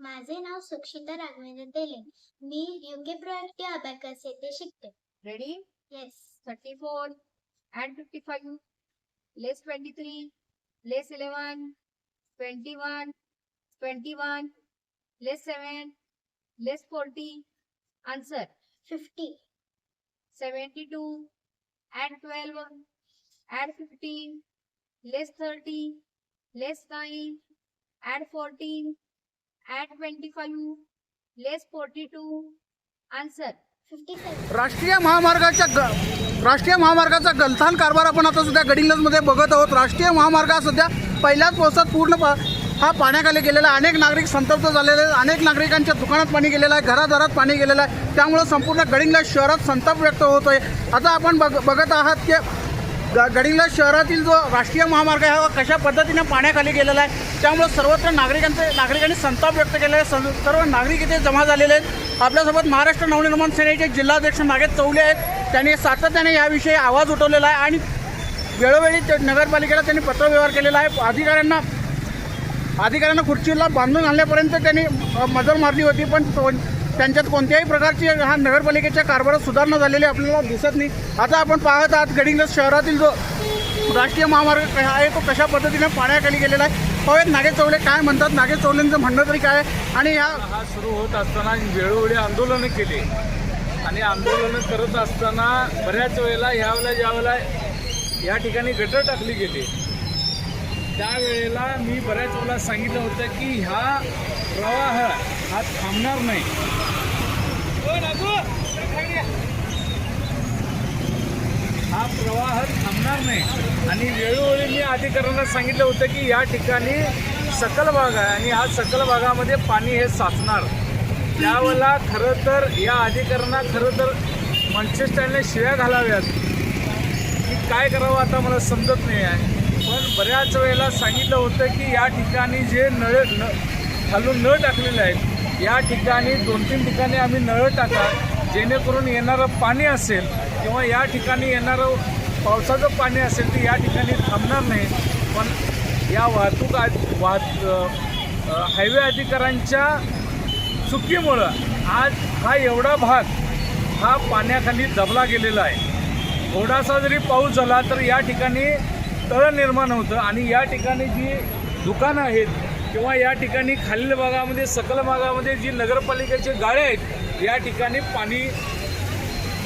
माझे नाव सुक्षिता राघवेंद्र तेले. मी UK project abacus येथे शिकते. Ready yes thirty four and fifty five less twenty three less eleven twenty one twenty one less seven less forty answer fifty seventy two and twelve and fifteen less thirty less nine and fourteen Add 14. 25. Less 42. Answer. Fifty seven राष्ट्रीय महामार्गाच्या ग राष्ट्रीय महामार्गाचा गलथान कारभार आपण आता सध्या गडिंग्लजमध्ये बघत आहोत राष्ट्रीय महामार्ग हा सध्या पहिल्याच पावसात पूर्ण पा हा पाण्याखाली गेलेला आहे अनेक नागरिक संतप्त झालेले आहेत अनेक नागरिकांच्या दुकानात पाणी गेलेलं आहे घरादारात पाणी गेलेलं आहे त्यामुळे संपूर्ण गडिंग्लज शहरात संताप व्यक्त होत आहे आता आपण बघ बघत आहात की ग गडिंग्लज शहरातील जो राष्ट्रीय महामार्ग आहे हा कशा पद्धतीने पाण्याखाली गेलेला आहे त्यामुळे सर्वत्र नागरिकांचे नागरिकांनी संताप व्यक्त केलेला आहे. सर्व नागरिक इथे जमा झालेले आहेत. आपल्यासोबत महाराष्ट्र नवनिर्माण सेनेचे जिल्हाध्यक्ष नागेश चौले आहेत. त्यांनी सातत्याने याविषयी आवाज उठवलेला आहे आणि वेळोवेळी नगरपालिकेला त्यांनी पत्रव्यवहार केलेला आहे. अधिकाऱ्यांना अधिकाऱ्यांना खुर्चीला बांधून आणल्यापर्यंत त्यांनी मजर मजल मारली होती पण तो- त्यांच्यात कोणत्याही प्रकारची हा नगरपालिकेच्या कारभारात सुधारणा झालेली आपल्याला दिसत नाही. आता आपण पाहत आहात गडिंगज शहरातील जो राष्ट्रीय महामार्ग आहे तो कशा पद्धतीने पाण्याखाली गेलेला आहे? पाहूयात नागे चौले काय म्हणतात? नागे चौलेंचं म्हणणं तरी काय आणि ह्या हा सुरू होत असताना वेळोवेळी आंदोलनं केली. आणि आंदोलनं करत असताना बऱ्याच वेळेला ह्या वेळेला ज्या वेळेला या ठिकाणी गटर टाकली गेली. त्यावेळेला मी बऱ्याच वेळेला सांगितलं होतं की ह्या प्रवाह हा थांबणार नाही. हा प्रवाह थांबणार नाही. आणि वेळोवेळी मी अधिकाऱ्यांना सांगितलं होतं की या ठिकाणी सकल भाग आहे आणि हा सकल भागामध्ये पाणी हे साचणार. त्यावेळेला खरं तर या अधिकाऱ्यांना खरं तर मंचेस्टरने शिव्या घालाव्यात. की काय करावं आता मला समजत नाही आहे. पण बऱ्याच वेळेला सांगितलं होतं की या ठिकाणी जे नळ न खालून नळ टाकलेले आहेत या ठिकाणी दोन तीन ठिकाणी आम्ही नळ टाकतात जेणेकरून येणारं पाणी असेल किंवा या ठिकाणी येणारं पावसाचं पाणी असेल तर या ठिकाणी थांबणार नाही. पण या वाहतूक आ- वाहत हायवे अधिकाऱ्यांच्या चुकीमुळं आज हा एवढा भाग हा पाण्याखाली दबला गेलेला आहे. थोडासा जरी पाऊस झाला तर या ठिकाणी तळ निर्माण होतं आणि या ठिकाणी जी दुकानं आहेत किंवा या ठिकाणी खालील भागामध्ये सकल भागामध्ये जी नगरपालिकेचे गाळे आहेत या ठिकाणी पाणी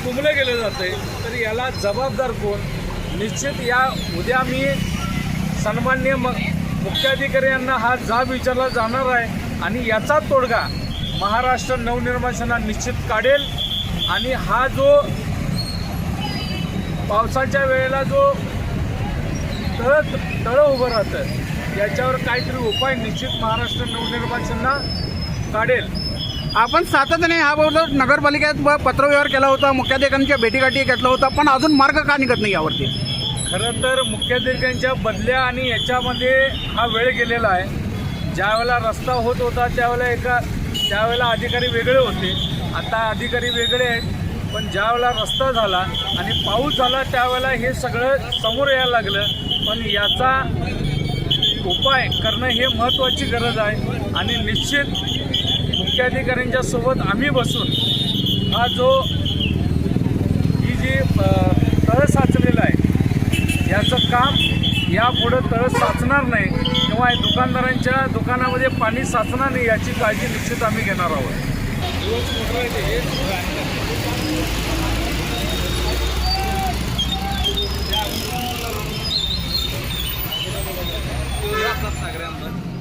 तुंबलं गेलं जातं आहे तर याला जबाबदार कोण? निश्चित या उद्या मी सन्मान्य म मुख्याधिकारी यांना हा जाब विचारला जाणार आहे आणि याचा तोडगा महाराष्ट्र नवनिर्माण सेना निश्चित काढेल. आणि हा जो पावसाच्या वेळेला जो तळ तळं उभं राहतं याच्यावर काहीतरी उपाय निश्चित महाराष्ट्र नवनिर्माण सेना काढेल. आपण सातत्याने याबाबत नगरपालिकेत पत्रव्यवहार केला होता मुख्याधिकाऱ्यांच्या भेटीगाठी घेतला होता पण अजून मार्ग का निघत नाही यावरती? खरं तर मुख्याधिकाऱ्यांच्या बदल्या आणि याच्यामध्ये हा वेळ गेलेला आहे. ज्यावेळेला रस्ता होत होता त्यावेळेला एका त्यावेळेला अधिकारी वेगळे होते. आता अधिकारी वेगळे आहेत पण ज्यावेळेला रस्ता झाला आणि पाऊस झाला त्यावेळेला हे सगळं समोर यायला लागलं. पण याचा उपाय करणं हे महत्त्वाची गरज आहे. आणि निश्चित मुख्याधिकाऱ्यांच्या सोबत आम्ही बसून हा जो ही जी तळ साचलेलं आहे याचं काम यापुढं तळ साचणार नाही किंवा दुकानदारांच्या दुकानामध्ये पाणी साचणार नाही याची काळजी निश्चित आम्ही घेणार आहोत. Instagram, mano.